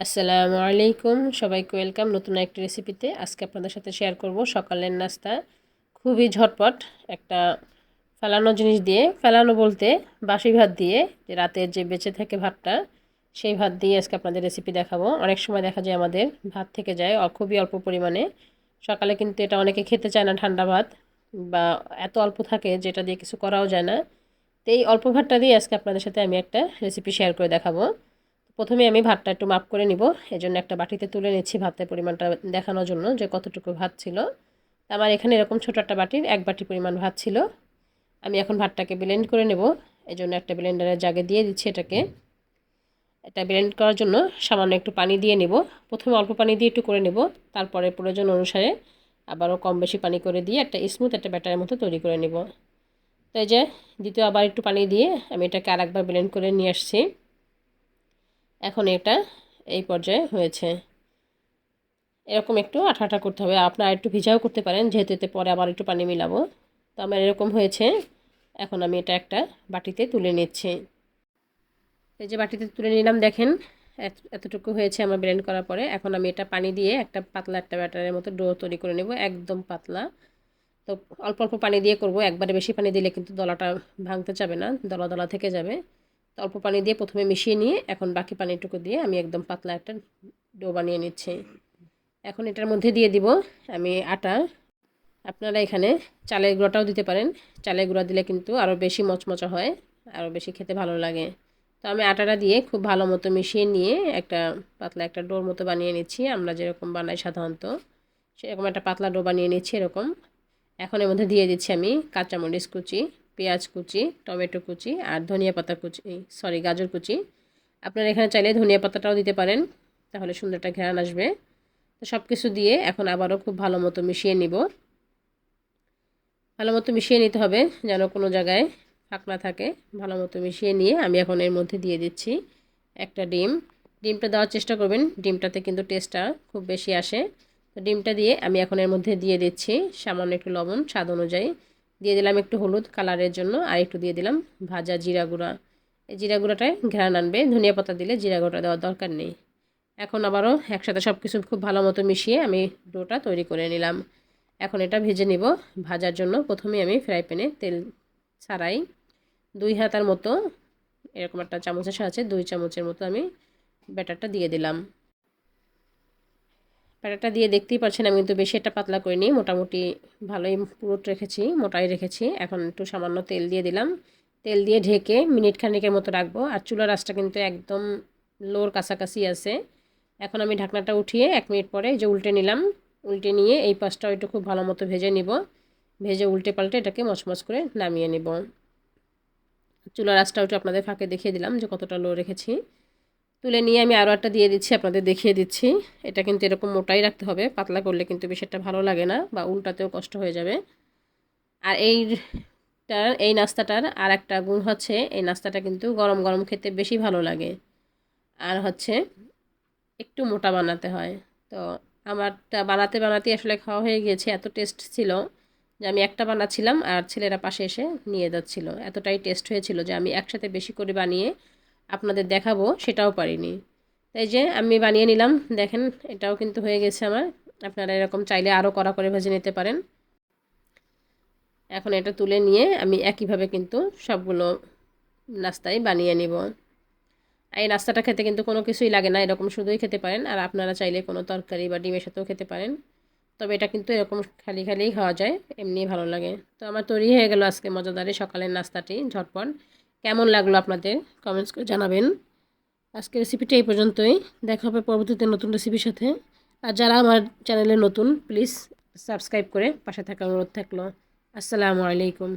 আসসালামু আলাইকুম। সবাইকে ওয়েলকাম নতুন একটি রেসিপিতে। আজকে আপনাদের সাথে শেয়ার করব সকালের নাস্তা। খুবই ঝটপট একটা ফেলানো জিনিস দিয়ে। ফেলানো বলতে বাসি ভাত দিয়ে, যে রাতের যে বেঁচে থাকে ভাতটা, সেই ভাত দিয়ে আজকে আপনাদের রেসিপি দেখাবো। অনেক সময় দেখা যায় আমাদের ভাত থেকে যায় খুবই অল্প পরিমাণে। সকালে কিন্তু এটা অনেকে খেতে চায় না ঠান্ডা ভাত, বা এত অল্প থাকে যেটা দিয়ে কিছু করাও যায় না। তো এই অল্প ভাতটা দিয়ে আজকে আপনাদের সাথে আমি একটা রেসিপি শেয়ার করে দেখাবো। প্রথমে আমি ভাতটা একটু মাপ করে নিব। এই জন্য একটা বাটিতে তুলে নিচ্ছি ভাতের পরিমাণটা দেখানোর জন্য যে কতটুকু ভাত ছিল। আমার এখানে এরকম ছোটো একটা বাটির এক বাটি পরিমাণ ভাত ছিল। আমি এখন ভাতটাকে ব্লেন্ড করে নেব। এই জন্য একটা ব্লেন্ডারের জাগে দিয়ে দিচ্ছি এটাকে। এটা ব্লেন্ড করার জন্য সামান্য একটু পানি দিয়ে নেব। প্রথমে অল্প পানি দিয়ে একটু করে নেব। তারপরে প্রয়োজন অনুসারে আবারও কম বেশি পানি করে দিয়ে একটা স্মুথ একটা ব্যাটারের মতো তৈরি করে নেব। তো এই যে দ্বিতীয় আবার একটু পানি দিয়ে আমি এটাকে আরেকবার ব্লেন্ড করে নিয়ে আসছি। এখন এটা এই পর্যায়ে হয়েছে। এরকম একটু আঠা আঠা করতে হবে। আপনারা একটু ভিজাও করতে পারেন, যেহেতু এতে পরে আবার একটু পানি মিলাবো। তো আমার এরকম হয়েছে। এখন আমি এটা একটা বাটিতে তুলে নিচ্ছি। এই যে বাটিতে তুলে নিলাম, দেখেন এতটুকু হয়েছে আমার ব্লেন্ড করার পরে। এখন আমি এটা পানি দিয়ে একটা পাতলা একটা ব্যাটারের মতো ডো তৈরি করে নেব, একদম পাতলা। তো অল্প অল্প পানি দিয়ে করব। একবারে বেশি পানি দিলে কিন্তু দলাটা ভাঙতে যাবে না, দলা দলা থেকে যাবে। অল্প পানি দিয়ে প্রথমে মিশিয়ে নিয়ে এখন বাকি পানিটুকু দিয়ে আমি একদম পাতলা একটা ডো বানিয়ে নিচ্ছি। এখন এটার মধ্যে দিয়ে দিব আমি আটা। আপনারা এখানে চালের গুঁড়োটাও দিতে পারেন। চালের গুঁড়া দিলে কিন্তু আরও বেশি মচমচা হয় আরও বেশি খেতে ভালো লাগে। তো আমি আটাটা দিয়ে খুব ভালো মতো মিশিয়ে নিয়ে একটা পাতলা একটা ডোর মতো বানিয়ে নিচ্ছি। আমরা যেরকম বানাই সাধারণত, সেরকম একটা পাতলা ডো বানিয়ে নিচ্ছি এরকম। এখন এর মধ্যে দিয়ে দিচ্ছি আমি কাঁচামরিচ কুচি। পেঁয়াজ কুচি, টমেটো কুচি আর ধনিয়া পাতা কুচি সরি গাজর কুচি। আপনারা এখানে চাইলে ধনিয়া পাতাটাও দিতে পারেন, তাহলে সুন্দরটা ঘেরান আসবে। তো সব কিছু দিয়ে এখন আবারও খুব ভালো মতো মিশিয়ে নিব। ভালো মতো মিশিয়ে নিতে হবে যেন কোনো জায়গায় ফাঁক না থাকে। ভালো মতো মিশিয়ে নিয়ে আমি এখন এর মধ্যে দিয়ে দিচ্ছি একটা ডিম। ডিমটা দেওয়ার চেষ্টা করবেন, ডিমটাতে কিন্তু টেস্টটা খুব বেশি আসে। তো ডিমটা দিয়ে আমি এখন এর মধ্যে দিয়ে দিচ্ছি সামান্য একটু লবণ, স্বাদ অনুযায়ী। দিয়ে দিলাম একটু হলুদ কালারের জন্য, আর একটু দিয়ে দিলাম ভাজা জিরা গুঁড়া। এই জিরা গুঁড়াটায় ঘেরান আনবে, ধনিয়া পাতা দিলে জিরা গুঁড়া দেওয়ার দরকার নেই। এখন আবারও একসাথে সব কিছু খুব ভালো মতো মিশিয়ে আমি ডোটা তৈরি করে নিলাম। এখন এটা ভেজে নিব। ভাজার জন্য প্রথমে আমি ফ্রাই প্যানে তেল ছাড়াই দুই হাতার মতো, এরকম একটা চামচের সাহায্যে দুই চামচের মতো আমি ব্যাটারটা দিয়ে দিলাম। প্যাটাটা দিয়ে দেখতেই পাচ্ছেন আমি কিন্তু বেশি একটা পাতলা করিনি, মোটামুটি ভালোই পুরোট রেখেছি, মোটাই রেখেছি। এখন একটু সামান্য তেল দিয়ে দিলাম। তেল দিয়ে ঢেকে মিনিট খানিকের মতো রাখব, আর চুলার রাসটা কিন্তু একদম লোর কাছাকাছি আছে। এখন আমি ঢাকনাটা উঠিয়ে এক মিনিট পরে যে উল্টে নিলাম, উল্টে নিয়ে এই পাশটাও একটু খুব ভালো মতো ভেজে নিব। ভেজে উল্টে পাল্টে এটাকে মচমচ করে নামিয়ে নিব। চুলার রাসটাও একটু আপনাদের ফাঁকে দেখিয়ে দিলাম যে কতটা লো রেখেছি। তুলে নিয়ে আমি আরও একটা দিয়ে দিচ্ছি, আপনাদের দেখিয়ে দিচ্ছি। এটা কিন্তু এরকম মোটাই রাখতে হবে, পাতলা করলে কিন্তু একটা ভালো লাগে না বা উল্টাতেও কষ্ট হয়ে যাবে। আর এইটার এই নাস্তাটার আর একটা গুণ হচ্ছে, এই নাস্তাটা কিন্তু গরম গরম খেতে বেশি ভালো লাগে। আর হচ্ছে একটু মোটা বানাতে হয়। তো আমারটা বানাতে বানাতে আসলে খাওয়া হয়ে গিয়েছে, এত টেস্ট ছিল যে আমি একটা বানাচ্ছিলাম আর ছেলেরা পাশে এসে নিয়ে যাচ্ছিল। এতটাই টেস্ট হয়েছিল যে আমি একসাথে বেশি করে বানিয়ে আপনাদের দেখাবো, সেটাও পারিনি। তাই যে আমি বানিয়ে নিলাম, দেখেন, এটাও কিন্তু হয়ে গেছে আমার। আপনারা এরকম চাইলে আরও কড়া করে ভেজে নিতে পারেন। এখন এটা তুলে নিয়ে আমি একইভাবে কিন্তু সবগুলো নাস্তাই বানিয়ে নিব। এই নাস্তাটা খেতে কিন্তু কোনো কিছুই লাগে না, এরকম শুধুই খেতে পারেন। আর আপনারা চাইলে কোনো তরকারি বা ডিমের সাথেও খেতে পারেন। তবে এটা কিন্তু এরকম খালি খালিই খাওয়া যায়, এমনি ভালো লাগে। তো আমার তৈরি হয়ে গেল আজকে মজাদারি সকালের নাস্তাটি, ঝটপট। কেমন লাগল আপনাদের কমেন্টস করে জানাবেন। আজকের রেসিপিটা এই পর্যন্তই। দেখা হবে পরবর্তীতে নতুন রেসিপির সাথে। আর যারা আমার চ্যানেলে নতুন প্লিজ সাবস্ক্রাইব করে পাশে থাকার অনুরোধ থাকল। আসসালামু আলাইকুম।